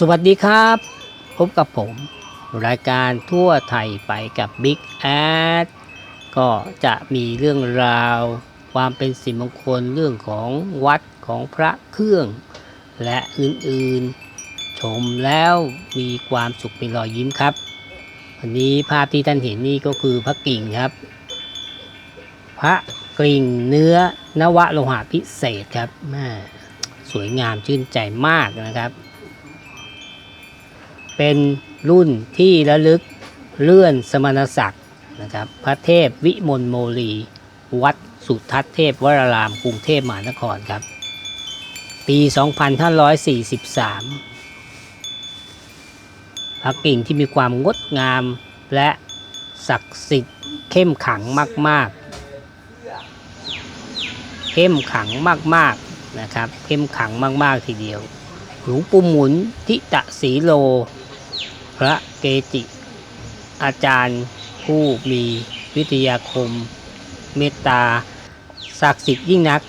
สวัสดีครับ พบกับผม รายการทั่วไทยไปกับ Big Ad ก็จะมีเรื่องราว ความเป็นสิมงคลเรื่องของวัดของพระเครื่อง และอื่นๆ ชมแล้วมีความสุขเป็นรอยยิ้มครับ วันนี้ภาพที่ท่านเห็นนี่ก็คือพระกิ่งครับ พระกิ่งเนื้อนวโลหะพิเศษครับแม่สวยงามชื่นใจมากนะครับ เป็นรุ่นที่ระลึกเลื่อนสมณศักดิ์นะครับพระเทพวิมลโมลี วัดสุทัศเทพวรารามกรุงเทพมหานครครับ ปี 2543 พระกิ่งที่มีความงดงามและศักดิ์สิทธิ์เข้มขังมาก ๆ เข้มขังมาก ๆ นะครับ เข้มขังมาก ๆ ทีเดียว หลวงปู่หมุนทิตะสีโล พระเกจิ อาจารย์ผู้มีวิทยาคม เมตตาศักดิ์สิทธิ์ยิ่งนัก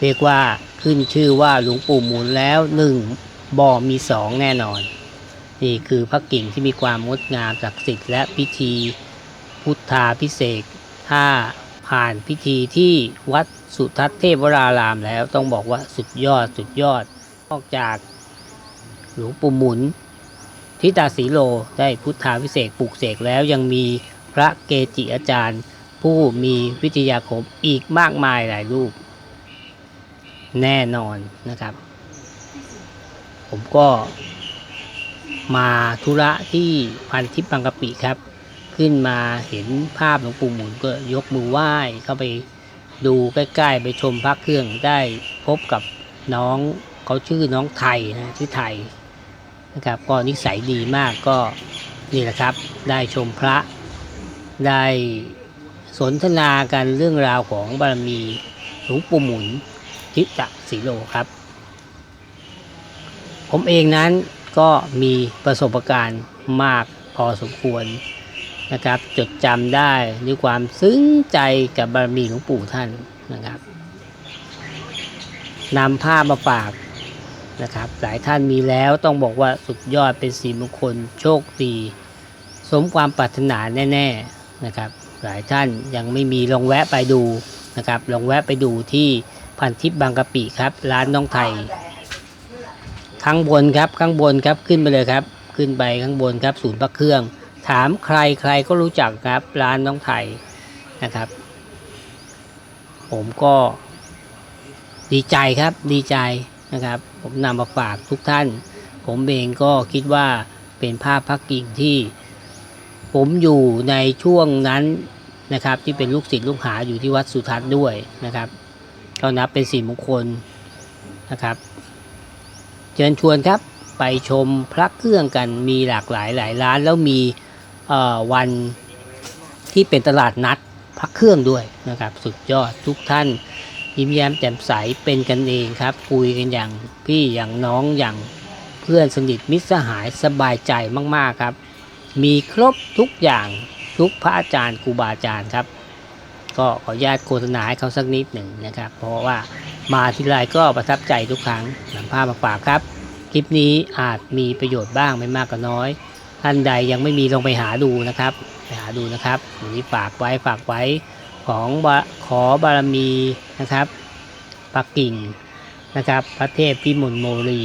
เรียกว่าขึ้นชื่อว่าหลวงปู่หมุนแล้วหนึ่งบ่อมีสองแน่นอน นี่คือพระกิ่งที่มีความงดงามศักดิ์สิทธิ์และพิธีพุทธาพิเศษถ้าผ่านพิธีที่วัดสุทัศน์เทพวรารามแล้วต้องบอกว่าสุดยอดสุดยอด นอกจากหลวงปู่หมุนทิตาสีโลได้พุทธาพิเศษปลูกเสกแล้วยังมีพระเกจิอาจารย์ ผู้มีวิทยาคมอีกมากมายหลายรูป แน่นอนนะครับ ผมก็มาธุระที่พันทิพย์บางกะปิครับ ขึ้นมาเห็นภาพหลวงปู่หมุนก็ยกมือไหว้เข้าไปดูใกล้ ๆ ไปชมพระเครื่องได้พบกับน้อง เขาชื่อน้องไทยนะชื่อไทยนะครับก็นิสัยดีมากก็นี่แหละครับได้ชมพระได้สนทนากันเรื่องราวของบารมีหลวงปู่หมุนทิตะสีโลครับ ผมเองนั้นก็มีประสบการณ์มากพอสมควรนะครับ จดจำได้ด้วยความซึ้งใจกับบารมีหลวงปู่ท่านนะครับนำภาพมาฝาก นะครับ หลายท่านมีแล้วต้องบอกว่าสุดยอดเป็นสีมงคลโชคดีสมความปรารถนาแน่ๆนะครับ หลายท่านยังไม่มีลองแวะไปดูนะครับลองแวะไปดูที่พันทิพย์บางกะปิครับ ร้านน้องไทย ข้างบนครับข้างบนครับขึ้นไปเลยครับ ขึ้นไปข้างบนครับศูนย์พระเครื่อง ถามใครใครก็รู้จักครับร้านน้องไทยนะครับ ผมก็ดีใจครับดีใจ นะครับ ผมนำมาฝากทุกท่าน ผมเองก็คิดว่าเป็นภาพพักกิ่งที่ ผมอยู่ในช่วงนั้นนะครับ ที่เป็นลูกศิษย์ลูกหาอยู่ที่วัดสุทัศน์ด้วยนะครับก็นับเป็นสิ่มงคลนะครับเชิญชวนครับไปชมพระเครื่องกันมีหลากหลายหลายร้าน แล้วมีวันที่เป็นตลาดนัดพระเครื่องด้วยนะครับ สุดยอดทุกท่าน ยิ้มแย้มแจ่มใสเป็นกันเองครับ คุยกันอย่างพี่อย่างน้องอย่างเพื่อนสนิทมิตรสหายสบายใจมากๆครับ มีครบทุกอย่างทุกพระอาจารย์ครูบาอาจารย์ครับ ก็ขออนุญาตโฆษณาให้เขาสักนิดหนึ่งนะครับ เพราะว่ามาทีไรก็ประทับใจทุกครั้งนำภาพมาฝากครับ คลิปนี้อาจมีประโยชน์บ้างไม่มากก็น้อย ท่านใดยังไม่มีลองไปหาดูนะครับ ไปหาดูนะครับวันนี้ฝากไว้ฝากไว้ ของขอบารมีนะครับปักกิ่งนะครับ พระเทพพิมลโมรี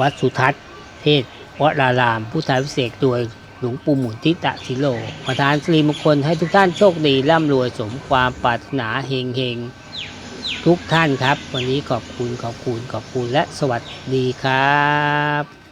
วัดสุทัศน์ เทศวรารามพุทธาวิเศษกโดยหลวงปู่หมุนทิตะสิโล ประธานสิริมงคลให้ทุกท่านโชคดี ร่ำรวยสมความปรารถนาเฮงเฮงทุกท่านครับ วันนี้ขอบคุณขอบคุณขอบคุณและสวัสดีครับ